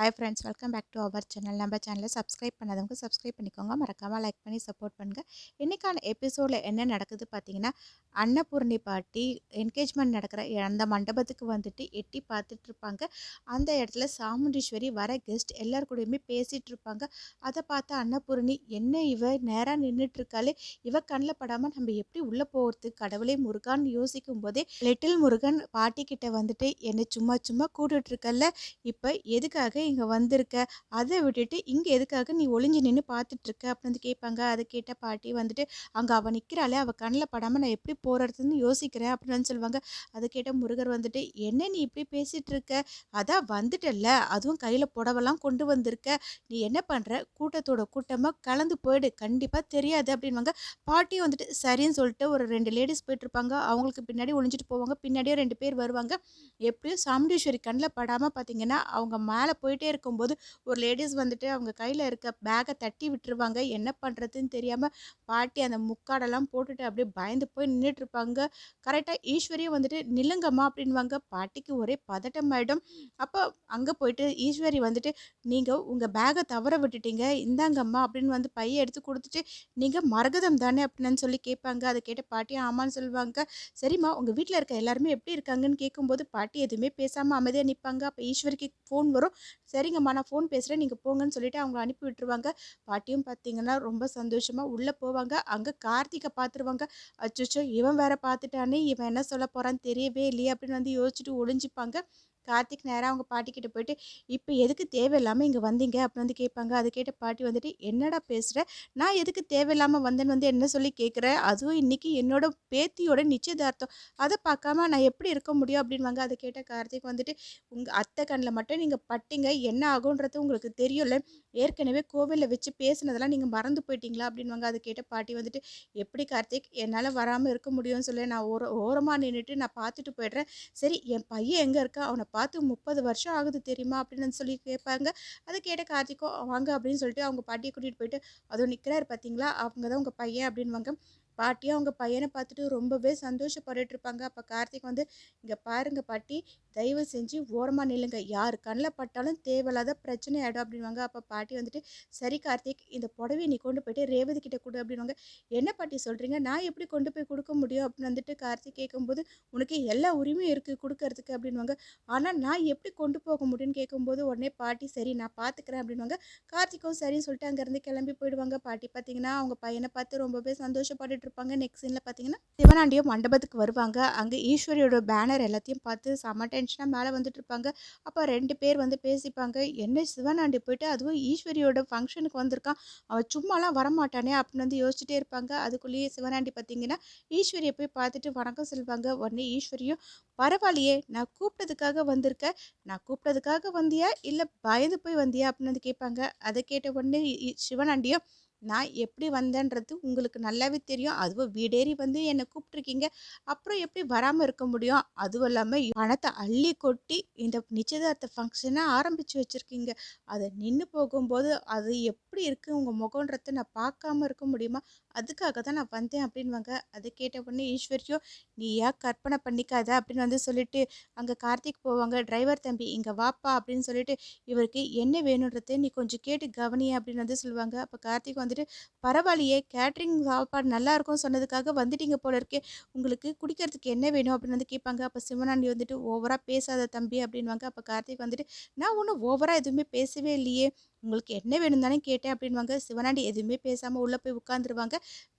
Hi friends welcome back to our channel நம்ம சேனலை subscribe பண்ணாதவங்க சப்ஸ்கிரைப் பண்ணிக்கோங்க. மறக்காமல் லைக் பண்ணி சப்போர்ட் பண்ணுங்கள் இன்றைக்கான எபிசோடில் என்ன நடக்குது பார்த்தீங்கன்னா அன்னபூர்ணி பாட்டி என்கேஜ்மெண்ட் நடக்கிற அந்த மண்டபத்துக்கு வந்துட்டு எட்டி பார்த்துட்டு இருப்பாங்க. அந்த இடத்துல சாமுண்டீஸ்வரி வர கெஸ்ட் எல்லார் கூடயுமே பேசிகிட்டு இருப்பாங்க. அதை பார்த்து அன்னபூர்ணி என்ன இவ? நேராக நின்றுட்டுருக்காளே இவ கண்ணில் படாமல் நம்ம எப்படி உள்ளே போகிறது கடவுளே முருகான்னு யோசிக்கும் போதே லிட்டில் முருகன் பாட்டிக்கிட்ட வந்துட்டு என்னை சும்மா சும்மா கூட்டுட்டு இப்போ எதுக்காக இங்கே வந்திருக்க? அதை விட்டுட்டு இங்கே எதுக்காக நீ ஒளிஞ்சு நின்று பார்த்துட்ருக்க அப்படின்னு வந்து கேட்பாங்க அதை கேட்ட பாட்டி வந்துட்டு அங்கே அவள் நிற்கிறாளே அவள் கண்ணில் படாமல் நான் எப்படி போகிறதுன்னு யோசிக்கிறேன் அப்படின்னு சொல்லுவாங்க. அதை கேட்ட முருகர் வந்துட்டு என்ன நீ இப்படி பேசிகிட்டு இருக்க அதான் வந்துட்டல்ல. அதுவும் கையில் புடவெல்லாம் கொண்டு வந்திருக்க. நீ என்ன பண்ணுற கூட்டத்தோட கூட்டமாக கலந்து போயிடு. கண்டிப்பாக தெரியாது அப்படின்வாங்க பாட்டியும் வந்துட்டு சரின்னு சொல்லிட்டு ஒரு ரெண்டு லேடிஸ் போயிட்டுருப்பாங்க அவங்களுக்கு பின்னாடி ஒளிஞ்சிட்டு போவாங்க. பின்னாடியே ரெண்டு பேர் வருவாங்க. எப்படியும் சாமுண்டீஸ்வரி கண்ணில் படாமல் பார்த்தீங்கன்னா அவங்க மேலே போயிட்டு இருக்கும்போது ஒரு லேடிஸ் வந்துட்டு அவங்க கையில் இருக்க பேக்கை தட்டி விட்டுருவாங்க. என்ன பண்ணுறதுன்னு தெரியாமல் பாட்டி அந்த முக்காடெல்லாம் போட்டுட்டு அப்படியே பயந்து போய் நின்றுட்டு இருப்பாங்க கரெக்டாக ஈஸ்வரியும் வந்துட்டு நில்லுங்கம்மா அப்படின்வாங்க பாட்டிக்கு ஒரே பதட்டமாயிடும் அப்போ அங்கே போயிட்டு ஈஸ்வரி வந்துட்டு நீங்கள் உங்கள் பேக்கை தவற விட்டுட்டீங்க. இந்தாங்கம்மா அப்படின்னு வந்து பையை எடுத்து கொடுத்துட்டு நீங்கள் மரகதம் தானே அப்படின்னு சொல்லி கேட்பாங்க. அதை கேட்ட பாட்டி ஆமான்னு சொல்லுவாங்க. சரிம்மா உங்கள் வீட்டில் இருக்க எல்லாருமே எப்படி இருக்காங்கன்னு கேட்கும்போது பாட்டி எதுவுமே பேசாமல் அமைதியாக நிற்பாங்க அப்போ ஈஸ்வரிக்கு ஃபோன் வரும். சரிங்கம்மா நான் ஃபோன் பேசுகிறேன் நீங்கள் போங்கன்னு சொல்லிட்டு அவங்க அனுப்பி விட்டுருவாங்க. பாட்டியும் பார்த்தீங்கன்னா ரொம்ப சந்தோஷமாக உள்ளே போவாங்க. அங்கே கார்த்திகை பார்த்துருவாங்க அச்சோ இவன் வேற பார்த்துட்டானே இவன் என்ன சொல்ல போகிறான்னு தெரியவே இல்லையே அப்படின்னு வந்து யோசிச்சுட்டு ஒளிஞ்சிப்பாங்க. கார்த்திக் நேராக அவங்க பாட்டிக்கிட்ட போயிட்டு இப்போ எதுக்கு தேவையில்லாமல் இங்கே வந்தீங்க? அப்படின்னு வந்து கேட்பாங்க. அது கேட்ட பாட்டி வந்துட்டு என்னடா பேசுகிற நான் எதுக்கு தேவையில்லாமல் வந்தேன்னு வந்து என்ன சொல்லி கேட்குறேன் அதுவும் இன்றைக்கி என்னோட பேத்தியோட நிச்சயதார்த்தம். அதை பார்க்காம நான் எப்படி இருக்க முடியும்? அப்படின்வாங்க அதை கேட்ட கார்த்திக் வந்துட்டு உங்கள் அத்தை கண்ணில் மட்டும் நீங்கள் பட்டிங்க. என்ன ஆகுன்றது உங்களுக்கு தெரியல ஏற்கனவே கோவிலில் வச்சு பேசினதெல்லாம் நீங்கள் மறந்து போயிட்டீங்களா? அப்படின்வாங்க அதை கேட்ட பாட்டி வந்துட்டு எப்படி கார்த்திக் என்னால் வராமல் இருக்க முடியும்னு சொல்லி. நான் ஓர ஓரமாக நின்றுட்டு நான் பார்த்துட்டு போயிடுறேன். சரி என் பையன் எங்கே இருக்கா? அவனை பார்த்து முப்பது வருஷம் ஆகுது தெரியுமா? அப்படின்னு சொல்லி கேட்பாங்க. அதை கேட்ட கார்த்திகோ வாங்க அப்படின்னு சொல்லிட்டு அவங்க பாட்டியை கூட்டிகிட்டு போயிட்டு அதுவும் நிற்கிறாரு பார்த்தீங்களா அவங்க தான் உங்கள் பையன் அப்படின்வாங்க பாட்டியும் அவங்க பையனை பார்த்துட்டு ரொம்பவே சந்தோஷப்பட்டுட்டு இருப்பாங்க. அப்போ கார்த்திக் வந்து இங்கே பாருங்க பாட்டி தயவு செஞ்சு ஓரமாக நில்லுங்க. யார் கண்ணில் பட்டாலும் தேவையில்லாத பிரச்சனை ஆகிடும் அப்படின்வாங்க அப்போ பாட்டி வந்துட்டு சரி கார்த்திக் இந்த புடவையை நீ கொண்டு போயிட்டு ரேவதி கிட்ட கொடு அப்படின்வாங்க என்ன பாட்டி சொல்கிறீங்க நான் எப்படி கொண்டு போய் கொடுக்க முடியும்? அப்படின்னு வந்துட்டு கார்த்திக் கேட்கும்போது உனக்கு எல்லா உரிமையும் இருக்குது கொடுக்கறதுக்கு அப்படின்வாங்க ஆனால் நான் எப்படி கொண்டு போக முடியும்னு கேட்கும்போது உடனே பாட்டி சரி நான் பார்த்துக்கிறேன் அப்படின்வாங்க கார்த்திக்கும் சரின்னு சொல்லிட்டு அங்கேருந்து கிளம்பி போயிடுவாங்க. பாட்டி பார்த்தீங்கன்னா அவங்க பையனை பார்த்து ரொம்பவே சந்தோஷப்பட்டுட்டு இருப்பாங்க நெக்ஸ்ட் சீனில் பார்த்தீங்கன்னா சிவனாண்டியும் மண்டபத்துக்கு வருவாங்க. அங்கே ஈஸ்வரியோட பேனர் எல்லாத்தையும் பார்த்து செம டென்ஷனாக மேலே வந்துட்டு இருப்பாங்க அப்போ ரெண்டு பேர் வந்து பேசிப்பாங்க. என்ன சிவனாண்டி போயிட்டு அதுவும் ஈஸ்வரியோட ஃபங்க்ஷனுக்கு வந்திருக்கான். அவன் சும்மாலாம் வரமாட்டானே அப்படின்னு வந்து யோசிச்சுட்டே இருப்பாங்க. அதுக்குள்ளேயே சிவனாண்டி பார்த்தீங்கன்னா ஈஸ்வரியை போய் பார்த்துட்டு வணக்கம் சொல்லுவாங்க. உடனே ஈஸ்வரியும் பரவாயில்லையே நான் கூப்பிட்டதுக்காக வந்திருக்க நான் கூப்பிட்டதுக்காக வந்தியா? இல்லை பயந்து போய் வந்தியா? அப்படின்னு வந்து கேட்பாங்க. அதை கேட்ட உடனே சிவனாண்டியும் நான் எப்படி வந்தேன்றது உங்களுக்கு நல்லாவே தெரியும். அதுவும் வீடேறி வந்து என்னை கூப்பிட்ருக்கீங்க அப்புறம் எப்படி வராமல் இருக்க முடியும்? அதுவும் இல்லாமல் பணத்தை அள்ளி கொட்டி இந்த நிச்சயதார்த்த ஃபங்க்ஷனை ஆரம்பித்து வச்சுருக்கீங்க. அதை நின்று போகும்போது அது எப்படி இருக்குது உங்கள் முகன்றதை நான் பார்க்காம இருக்க முடியுமா? அதுக்காக தான் நான் வந்தேன் அப்படின்வாங்க அதை கேட்ட உடனே ஈஸ்வரியும் நீ ஏன் கற்பனை பண்ணிக்காத? அப்படின்னு வந்து சொல்லிட்டு அங்கே கார்த்திக் போவாங்க. டிரைவர் தம்பி இங்கே வாப்பா அப்படின்னு சொல்லிட்டு இவருக்கு என்ன வேணுன்றதை நீ கொஞ்சம் கேட்டு கவனிய அப்படின்னு வந்து சொல்லுவாங்க. அப்போ கார்த்திக் வந்துட்டு பரவாயில்லையே கேட்ரிங் சாப்பாடு நல்லா இருக்கும் சொன்னதுக்காக வந்துட்டீங்க போல இருக்கே உங்களுக்கு குடிக்கிறதுக்கு என்ன வேணும்? அப்படின்னு வந்து கேட்பாங்க. அப்போ சிவனாண்டி வந்துட்டு ஓவராக பேசாத தம்பி அப்படின்வாங்க அப்போ கார்த்திக் வந்துட்டு நான் ஒன்றும் ஓவராக எதுவுமே பேசவே இல்லையே உங்களுக்கு என்ன வேணும் தானே கேட்டேன் அப்படின்வாங்க சிவனாண்டி எதுவுமே பேசாமல் உள்ளே போய் உட்காந்துருவாங்க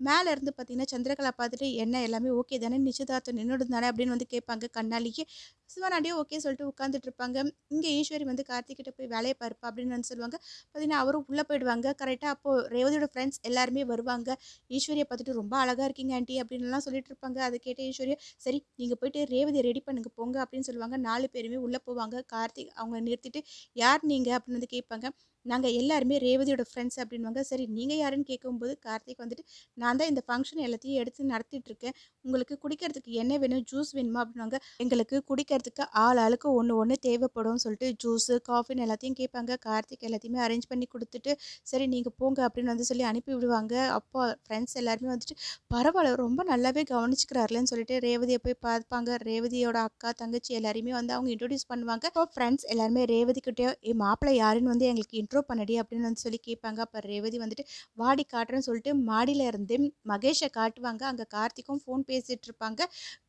மேலே இருந்து பார்த்தீங்கன்னா சந்திரகலா பார்த்துட்டு என்ன எல்லாமே ஓகே தானே? நிச்சயதார்த்தம் நின்றுடு தானே அப்படின்னு வந்து கேட்பாங்க கண்ணாலிக்கு சிவனாண்டியும் ஓகே சொல்லிட்டு உட்காந்துட்டு இருப்பாங்க. இங்கே ஈஸ்வரி வந்து கார்த்திகிட்ட போய் வேலையை பார்ப்பா அப்படின்னு வந்து சொல்லுவாங்க. பார்த்தீங்கன்னா அவரும் உள்ளே போயிடுவாங்க. கரெக்டாக அப்போது ரேவதியோட ஃப்ரெண்ட்ஸ் எல்லாருமே வருவாங்க. ஈஸ்வரியை பார்த்துட்டு ரொம்ப அழகாக இருக்கீங்க ஆண்டி அப்படின்லாம் சொல்லிட்டு இருப்பாங்க. அதை கேட்ட ஈஸ்வரியா சரி நீங்கள் போயிட்டு ரேவதியை ரெடி பண்ணுங்க போங்க அப்படின்னு சொல்லுவாங்க. நாலு பேருமே உள்ளே போவாங்க. கார்த்திக் அவங்க நிறுத்திட்டு யார் நீங்கள் அப்படின்னு வந்து கேட்பாங்க. நாங்கள் எல்லாருமே ரேவதியோட ஃப்ரெண்ட்ஸ் அப்படின்வாங்க சரி நீங்கள் யாருன்னு கேட்கும்போது கார்த்திக் வந்துட்டு நான் தான் இந்த ஃபங்க்ஷன் எல்லாத்தையும் எடுத்து நடத்திட்டுருக்கேன். உங்களுக்கு குடிக்கிறதுக்கு என்ன வேணும்? ஜூஸ் வேணுமா? அப்படின்வாங்க எங்களுக்கு குடிக்கிறதுக்கு ஆள் ஆளுக்கு ஒன்று ஒன்று தேவைப்படும் சொல்லிட்டு ஜூஸு காஃபின்னு எல்லாத்தையும் கேட்பாங்க. கார்த்திக் எல்லாத்தையுமே அரேஞ்ச் பண்ணி கொடுத்துட்டு சரி நீங்கள் போங்க அப்படின்னு வந்து சொல்லி அனுப்பி விடுவாங்க. அப்போ ஃப்ரெண்ட்ஸ் எல்லாருமே வந்துட்டு பரவாயில்ல ரொம்ப நல்லாவே கவனிச்சுக்கிறாருலன்னு சொல்லிட்டு ரேவதியை போய் பார்ப்பாங்க. ரேவதியோட அக்கா தங்கச்சி எல்லாரையுமே வந்து அவங்க இன்ட்ரடியூஸ் பண்ணுவாங்க. ஃப்ரெண்ட்ஸ் எல்லாருமே ரேவதிக்கிட்டே மாப்பிள்ளை யாருன்னு வந்து எங்களுக்கு இன்ட்ரோ பண்ணடி அப்படின்னு வந்து சொல்லி கேட்பாங்க. அப்போ ரேவதி வந்துட்டு வாடி காட்டுறேன்னு சொல்லிட்டு மாடியில் இருந்து மகேஷை காட்டுவாங்க. அங்கே கார்த்திக்கும் ஃபோன் பேசிகிட்டு இருப்பாங்க.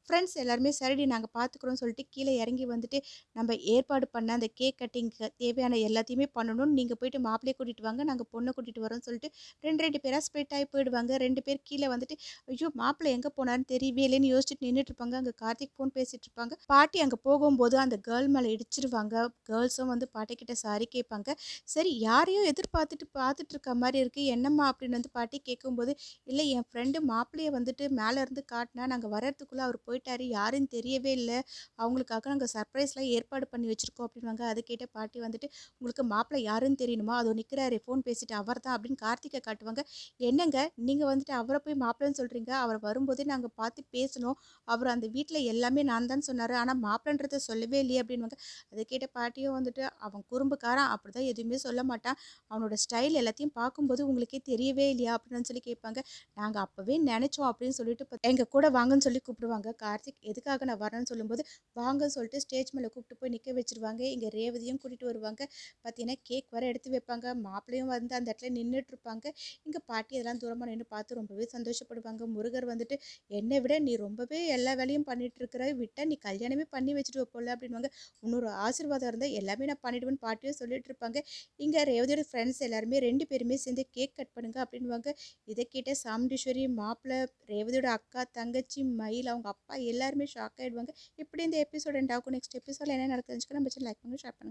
ஃப்ரெண்ட்ஸ் எல்லாருமே சரிடி நாங்கள் பார்த்துக்குறோம்னு சொல்லிட்டு கீழே இறங்கி வந்துட்டு நம்ம ஏற்பாடு பண்ண அந்த கேக் கட்டிங்க்கு தேவையான எல்லாத்தையுமே பண்ணணும்னு நீங்கள் போயிட்டு மாப்பிள்ளையை கூட்டிகிட்டு வாங்க நாங்கள் பொண்ணை கூட்டிகிட்டு வரோம்னு சொல்லிட்டு ரெண்டு ரெண்டு பேராக ஸ்ப்ளிட் ஆகி போயிடுவாங்க. ரெண்டு பேர் கீழே வந்துட்டு ஐயோ மாப்பிள்ளை எங்கே போனான்னு தெரியவே இல்லைன்னு யோசிச்சுட்டு நின்றுட்டு இருப்பாங்க அங்கே கார்த்திக் ஃபோன் பேசிகிட்டு இருப்பாங்க பாட்டி அங்கே போகும்போது அந்த கேர்ள் மேலே இடிச்சிருவாங்க. கேர்ள்ஸும் வந்து பாட்டிக்கிட்ட சாரி கேட்பாங்க. சரி யாரையும் எதிர்பார்த்துட்டு பார்த்துட்டு இருக்க மாதிரி இருக்குது என்னம்மா அப்படின்னு வந்து பாட்டி கேட்கும்போது இல்லை என் ஃப்ரெண்டு மாப்பிள்ளையை வந்துட்டு மேலே இருந்து காட்டினா நாங்கள் வர்றதுக்குள்ளே அவர் போயிட்டாரு. யாருன்னு தெரியவே இல்லை. அவங்களுக்காக நாங்கள் சர்ப்ரைஸ்லாம் ஏற்பாடு பண்ணி வச்சுருக்கோம் அப்படின்வாங்க அது கேட்ட பாட்டி வந்துட்டு உங்களுக்கு மாப்பிள்ளை யாருன்னு தெரியணுமா? அதோ நிற்கிறாரு ஃபோன் பேசிட்டு அவர் தான் அப்படின்னு கார்த்திகை காட்டுவாங்க. என்னங்க? நீங்கள் வந்துட்டு அவரை போய் மாப்பிள்ளைன்னு சொல்கிறீங்க அவர் வரும்போதே நாங்கள் பார்த்து பேசணும். அவர் அந்த வீட்டில் எல்லாமே நான் தான் சொன்னார். ஆனால் மாப்பிள்ளன்றத சொல்லவே இல்லையே அப்படின்வாங்க அதை கேட்ட பாட்டியும் வந்துட்டு அவன் குறும்புக்காரன். அப்படி தான் எதுவுமே சொல்ல மாட்டான். அவனோட ஸ்டைல் எல்லாத்தையும் பார்க்கும்போது உங்களுக்கே தெரியவே இல்லையா? அப்படின்னு சொல்லி கேட்பாங்க. நாங்கள் அப்போவே நினச்சோம் அப்படின்னு சொல்லிட்டு எங்கள் கூட வாங்கன்னு சொல்லி கூப்பிடுவாங்க. கார்த்திக் எதுக்காக நான் வரேன்னு சொல்லும்போது வாங்கன்னு சொல்லிட்டு ஸ்டேஜ் மேலே கூப்பிட்டு போய் நிற்க வச்சுருவாங்க. இங்கே ரேவதியும் கூட்டிகிட்டு வருவாங்க. பார்த்தீங்கன்னா கேக் வர எடுத்து வைப்பாங்க. மாப்பிள்ளையும் வந்து அந்த இடத்துல நின்றுட்டு இருப்பாங்க இங்கே பாட்டி அதெல்லாம் தூரமாக நின்று பார்த்து ரொம்பவே சந்தோஷப்படுவாங்க. முருகர் வந்துட்டு என்னை விட நீ ரொம்பவே எல்லா வேலையும் பண்ணிட்டு இருக்கிற விட்டால் நீ கல்யாணமே பண்ணி வச்சுட்டு வைப்போல அப்படின்வாங்க இன்னொரு ஆசீர்வாதம் இருந்தால் எல்லாமே நான் பண்ணிடுவேன்னு பாட்டியும் சொல்லிட்டு இருப்பாங்க இங்கே ரேவதியோட ஃப்ரெண்ட்ஸ் எல்லாருமே ரெண்டு பேருமே சேர்ந்து கேக் கட் பண்ணுங்க அப்படின்வாங்க இதை கேட்ட சாமுண்டீஸ்வரி மாப்பிள்ளை ரேவதியோட அக்கா தங்கச்சி மயில் அவங்க அப்பா எல்லாருமே ஷாக் ஆகிடுவாங்க இப்படி இந்த எபிசோட் எண்ட் ஆகும்? நெக்ஸ்ட் எபிசோடில் என்ன நடக்குதுன்னு நம்ம லைக் பண்ணி ஷேர் பண்ணுங்கள்